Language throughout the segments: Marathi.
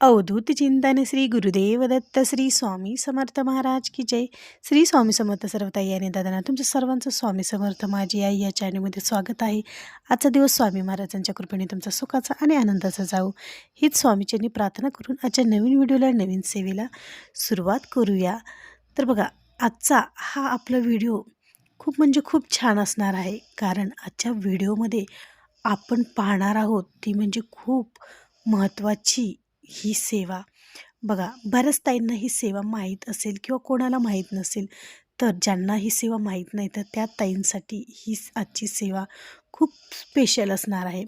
अवधूत चिंतन श्री गुरुदेव दत्त श्री स्वामी समर्थ महाराज की जय. श्री स्वामी समर्थ सर्वताई आणि दादांना तुमच्या सर्वांचं स्वामी समर्थ माझी आई या चॅनलमध्ये स्वागत आहे. आजचा दिवस स्वामी महाराजांच्या कृपेने तुमचा सुखाचा आणि आनंदाचा जाऊ. हीच स्वामीच्यांनी प्रार्थना करून आजच्या नवीन व्हिडिओला नवीन सेवेला सुरुवात करूया. तर बघा आजचा हा आपला व्हिडिओ खूप म्हणजे खूप छान असणार आहे. कारण आजच्या व्हिडिओमध्ये आपण पाहणार आहोत ती म्हणजे खूप महत्त्वाची ही सेवा. बघा बऱ्याच ताईंना ही सेवा माहीत असेल किंवा कोणाला माहीत नसेल तर ज्यांना ही सेवा माहीत नाही तर त्या ताईंसाठी ही आजची सेवा खूप स्पेशल असणार आहे.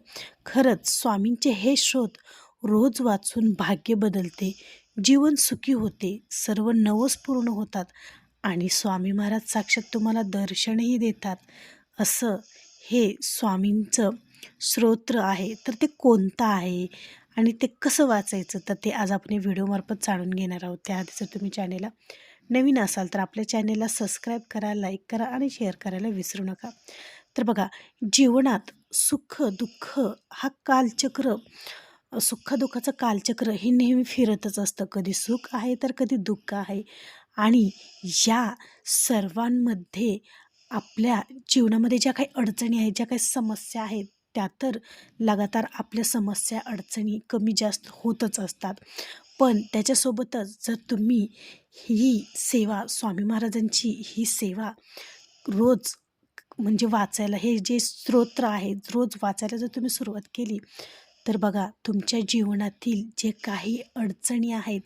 खरंच स्वामींचे हे शोध रोज वाचून भाग्य बदलते जीवन सुखी होते सर्व नवस पूर्ण होतात आणि स्वामी महाराज साक्षात तुम्हाला दर्शनही देतात. असं हे स्वामींचं स्तोत्र आहे. तर ते कोणतं आहे? आणि ते कसं वाचायचं तर ते आज आपण व्हिडिओमार्फत जाणून घेणार आहोत. त्याआधी जर तुम्ही चॅनेलला नवीन असाल तर आपल्या चॅनेलला सबस्क्राईब करा लाईक करा आणि शेअर करायला विसरू नका. तर बघा जीवनात सुख दुःख हा कालचक्र सुखदुःखाचं कालचक्र हे नेहमी फिरतच असतं. कधी सुख आहे तर कधी दुःख आहे. आणि या सर्वांमध्ये आपल्या जीवनामध्ये ज्या काही अडचणी आहेत ज्या काही समस्या आहेत त्या तर लगातार आपल्या समस्या अडचणी कमी जास्त होतच असतात. पण त्याच्यासोबतच जर तुम्ही ही सेवा स्वामी महाराजांची ही सेवा रोज म्हणजे वाचायला हे जे स्तोत्र आहे रोज वाचायला जर तुम्ही सुरुवात केली तर बघा तुमच्या जीवनातील जे काही अडचणी आहेत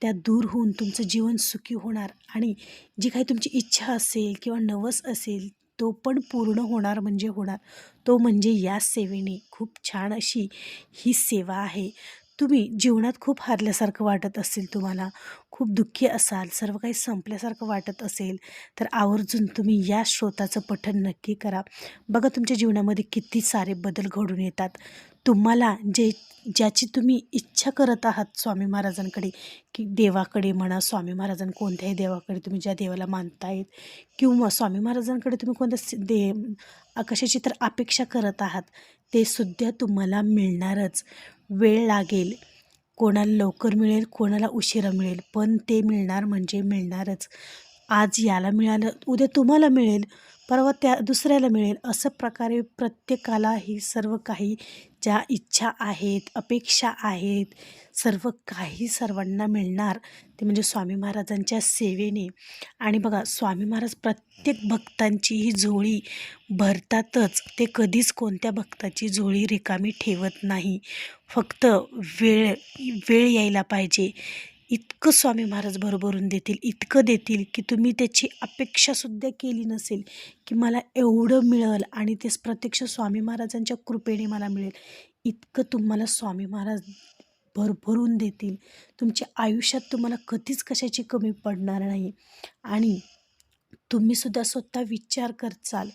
त्या दूर होऊन तुमचं जीवन सुखी होणार. आणि जी काही तुमची इच्छा असेल किंवा नवस असेल तो पण पूर्ण होणार म्हणजे होणार. तो म्हणजे या सेवेने खूप छान अशी ही सेवा आहे. तुम्ही जीवनात खूप हारल्यासारखं वाटत असेल तुम्हाला खूप दुःखी असाल सर्व काही संपल्यासारखं वाटत असेल तर आवर्जून तुम्ही या श्रोताचं पठन नक्की करा. बघा तुमच्या जीवनामध्ये किती सारे बदल घडून येतात. तुम्हाला जे ज्याची तुम्ही इच्छा करत आहात स्वामी महाराजांकडे की देवाकडे म्हणा स्वामी महाराजां कोणत्याही देवाकडे तुम्ही ज्या देवाला मानतायत किंवा स्वामी महाराजांकडे तुम्ही कोणत्या दे कशाची तर अपेक्षा करत आहात ते सुद्धा तुम्हाला मिळणारच. वेळ लागेल कोणाला लवकर मिळेल कोणाला उशिरा मिळेल पण ते मिळणार म्हणजे मिळणारच. आज याला मिळालं उद्या तुम्हाला मिळेल परवा त्या दुसऱ्याला मिळेल. असं प्रकारे प्रत्येकाला ही सर्व काही ज्या इच्छा आहेत अपेक्षा आहेत सर्व काही सर्वांना मिळणार. ते म्हणजे स्वामी महाराजांच्या सेवेने. आणि बघा स्वामी महाराज प्रत्येक भक्तांची ही झोळी भरतातच. ते कधीच कोणत्या भक्ताची झोळी रिकामी ठेवत नाही. फक्त वेळ वेळ यायला पाहिजे. इतकं स्वामी महाराज भरभरून देतील इतकं देतील की तुम्ही त्याची अपेक्षासुद्धा केली नसेल की मला एवढं मिळेल आणि तेच प्रत्यक्ष स्वामी महाराजांच्या कृपेने मला मिळेल. इतकं तुम्हाला स्वामी महाराज भरभरून देतील. तुमच्या आयुष्यात तुम्हाला कधीच कशाची कमी पडणार नाही. आणि तुम्हीसुद्धा स्वतः विचार करचाल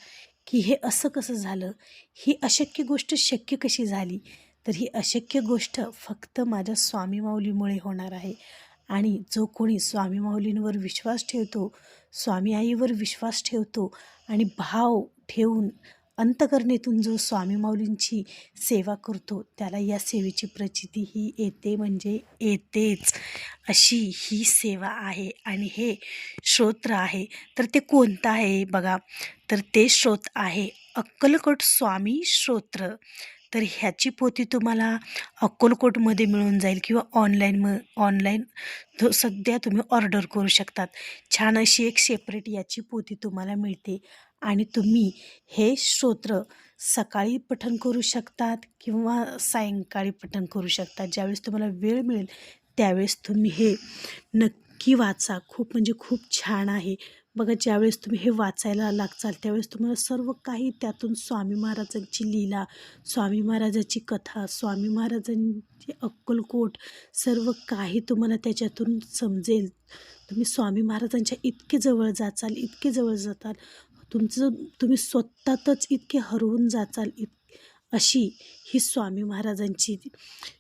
की हे असं कसं झालं? ही अशक्य गोष्ट शक्य कशी झाली? तर ही अशक्य गोष्ट फक्त माझ्या स्वामी माऊलीमुळे होणार आहे. आणि जो कोणी स्वामी माऊलींवर विश्वास ठेवतो स्वामी आईवर विश्वास ठेवतो आणि भाव ठेवून अंतकरणेतून जो स्वामी माऊलींची सेवा करतो त्याला या सेवेची प्रचिती ही येते म्हणजे येतेच अशी ही सेवा आहे आणि हे श्रोत्र आहे. तर ते कोणतं आहे बघा. तर ते श्रोत आहे अक्कलकोट स्वामी श्रोत्र. तर ह्याची पोती तुम्हाला अक्कलकोटमध्ये मिळून जाईल किंवा ऑनलाईन म ऑनलाईन सध्या तुम्ही ऑर्डर करू शकतात. छान अशी एक सेपरेट याची पोती तुम्हाला मिळते. आणि तुम्ही हे स्तोत्र सकाळी पठण करू शकतात किंवा सायंकाळी पठण करू शकतात. ज्यावेळेस तुम्हाला वेळ मिळेल त्यावेळेस तुम्ही हे नक्की वाचा. खूप म्हणजे खूप छान आहे. बघा ज्यावेळेस तुम्ही हे वाचायला लागचाल त्यावेळेस तुम्हाला सर्व काही त्यातून स्वामी महाराजांची लीला स्वामी महाराजाची कथा स्वामी महाराजांची अक्कलकोट सर्व काही तुम्हाला त्याच्यातून समजेल. तुम्ही स्वामी महाराजांच्या इतके जवळ जाचाल इतके जवळ जाताल. तुमचं तुम्ही स्वतःतच इतके हरवून जाचाल. इत अशी ही स्वामी महाराजांची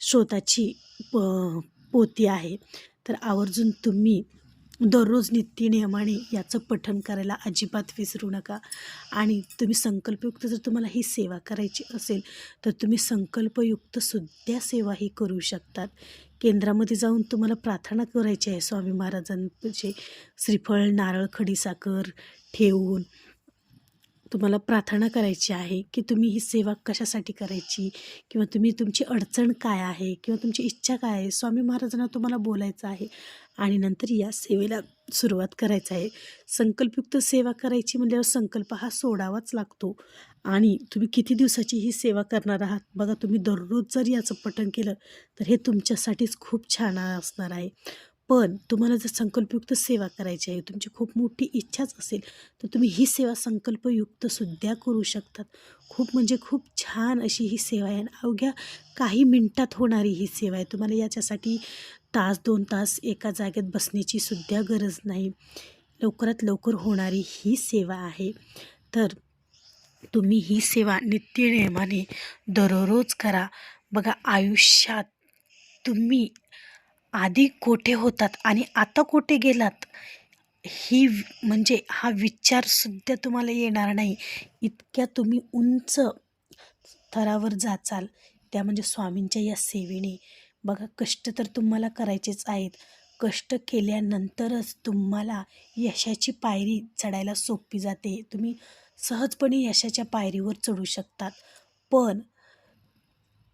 श्रोताची प पोती आहे. तर आवर्जून तुम्ही दररोज नित्यनियमाने याचं पठण करायला अजिबात विसरू नका. आणि तुम्ही संकल्पयुक्त जर तुम्हाला ही सेवा करायची असेल तर तुम्ही संकल्पयुक्त सुद्धा सेवा ही करू शकतात. केंद्रामध्ये जाऊन तुम्हाला प्रार्थना करायची आहे स्वामी महाराजांचे. श्रीफळ नारळ खडीसाखर ठेवून तुम्हाला प्रार्थना करायची आहे की तुम्ही ही सेवा कशासाठी करायची? किंवा तुम्ही तुमची अडचण काय आहे? किंवा तुमची इच्छा काय आहे? स्वामी महाराजांना तुम्हाला बोलायचं आहे आणि नंतर या सेवेला सुरुवात करायचं आहे. संकल्पयुक्त सेवा करायची म्हणल्यावर संकल्प हा सोडावाच लागतो. आणि तुम्ही किती दिवसाची ही सेवा करणार आहात? बघा तुम्ही दररोज जर याचं पठण केलं तर हे तुमच्यासाठीच खूप छान असणार आहे. पण तुम्हाला जर संकल्पयुक्त सेवा करायची आहे तुमची खूप मोठी इच्छाच असेल तर तुम्ही ही सेवा संकल्पयुक्तसुद्धा करू शकतात. खूप म्हणजे खूप छान अशी ही सेवा आहे. आणि अवघ्या काही मिनटात होणारी ही सेवा आहे. तुम्हाला याच्यासाठी तास दोन तास एका जागेत बसण्याची सुद्धा गरज नाही. लवकरात लवकर होणारी ही सेवा आहे. तर तुम्ही ही सेवा नित्यनियमाने दररोज करा. बघा आयुष्यात तुम्ही आधी कोठे होतात आणि आता कोठे गेलात ही म्हणजे हा विचारसुद्धा तुम्हाला येणार नाही. इतक्या तुम्ही उंच थरावर जाचाल त्या म्हणजे स्वामींच्या या सेवेने. बघा कष्ट तर तुम्हाला करायचेच आहेत. कष्ट केल्यानंतरच तुम्हाला यशाची पायरी चढायला सोपी जाते. तुम्ही सहजपणे यशाच्या पायरीवर चढू शकतात. पण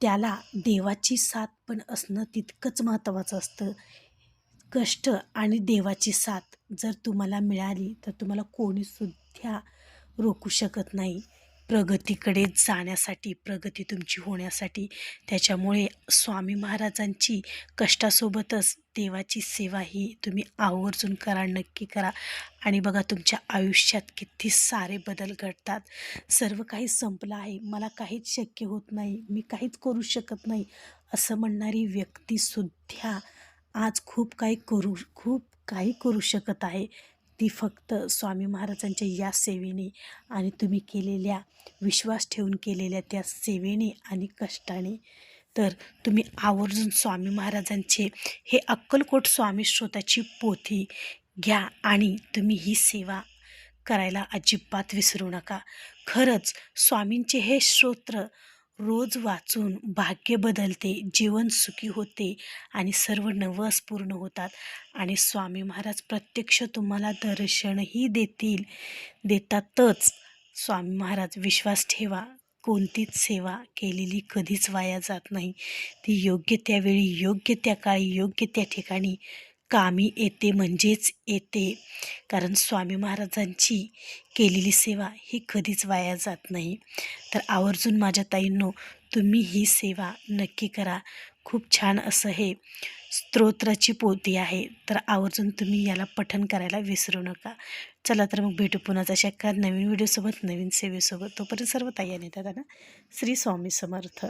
त्याला देवाची साथ पण असणं तितकंच महत्त्वाचं असतं. कष्ट आणि देवाची साथ जर तुम्हाला मिळाली तर तुम्हाला कोणीसुद्धा रोखू शकत नाही. प्रगतीकडे जाण्यासाठी प्रगती तुमची होण्यासाठी. त्याच्यामुळे स्वामी महाराजांची कष्टासोबतच देवाची सेवा ही तुम्ही आवर्जून करा नक्की करा. आणि बघा तुमच्या आयुष्यात किती सारे बदल घडतात. सर्व काही संपलं आहे. मला काहीच शक्य होत नाही. मी काहीच करू शकत नाही. असं म्हणणारी व्यक्तीसुद्धा आज खूप काही करू खूप काही करू शकत आहे. ती फक्त स्वामी महाराजांच्या या सेवेने आणि तुम्ही केलेल्या विश्वास ठेवून केलेल्या त्या सेवेने आणि कष्टाने. तर तुम्ही आवर्जून स्वामी महाराजांचे हे अक्कलकोट स्वामी श्रोताची पोथी घ्या आणि तुम्ही ही सेवा करायला अजिबात विसरू नका. खरंच स्वामींचे हे श्रोत्र रोज वाचून भाग्य बदलते जीवन सुखी होते आणि सर्व नवस पूर्ण होतात. आणि स्वामी महाराज प्रत्यक्ष तुम्हाला दर्शनही देतील देतातच. स्वामी महाराज विश्वास ठेवा. कोणतीच सेवा केलेली कधीच वाया जात नाही. ती योग्य त्यावेळी योग्य त्या काळी योग्य त्या ठिकाणी कामी येते म्हणजेच येते. कारण स्वामी महाराजांची केलेली सेवा ही कधीच वाया जात नाही. तर आवर्जून माझ्या ताईंनो तुम्ही ही सेवा नक्की करा. खूप छान असं हे स्तोत्राची पोती आहे. तर आवर्जून तुम्ही याला पठन करायला विसरू नका. चला तर मग भेटू पुन्हा जशा एका नवीन व्हिडिओसोबत नवीन सेवेसोबत. तोपर्यंत सर्व ताई आणि ना श्री स्वामी समर्थ.